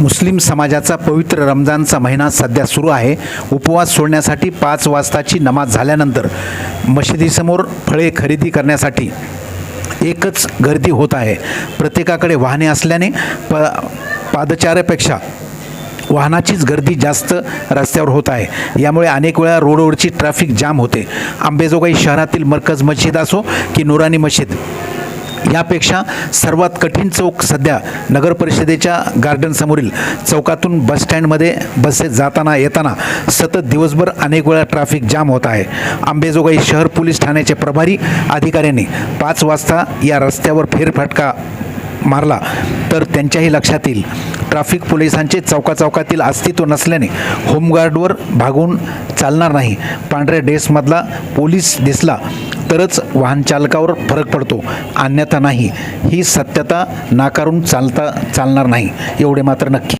मुस्लिम समाजाचा पवित्र रमजानचा महिना सध्या सुरू आहे. उपवास सोडण्यासाठी पाच वाजताची नमाज झाल्यानंतर मशिदीसमोर फळे खरेदी करण्यासाठी एकच गर्दी होत आहे. प्रत्येकाकडे वाहने असल्याने प पादचाऱ्यापेक्षा वाहनाचीच गर्दी जास्त रस्त्यावर होत आहे. यामुळे अनेक वेळा रोडवरची ट्रॅफिक जाम होते. आंबेजोगाई शहरातील मरकज मस्जिद असो की नुरानी मस्जिद यापेक्षा सर्वात कठीण चौक सध्या नगर परिषदेच्या गार्डनसमोरील चौकातून बसस्टँडमध्ये बसेस जाताना येताना सतत दिवसभर अनेक वेळा ट्रॅफिक जाम होत आहे. आंबेजोगाई शहर पोलीस ठाण्याचे प्रभारी अधिकाऱ्यांनी पाच वाजता या रस्त्यावर फेरफटका मारला. तर त्यांच्याही लक्षात येईल ट्रॅफिक पोलिसांचे चौकाचौकातील अस्तित्व नसल्याने होमगार्डवर भागून चालणार नाही. पांढऱ्या ड्रेसमधला पोलीस दिसला. तरच वाहनचालकावर फरक पडतो. अन्यथा नाही. ही सत्यता नाकारून चालता चालणार नाही. एवढे मात्र नक्की.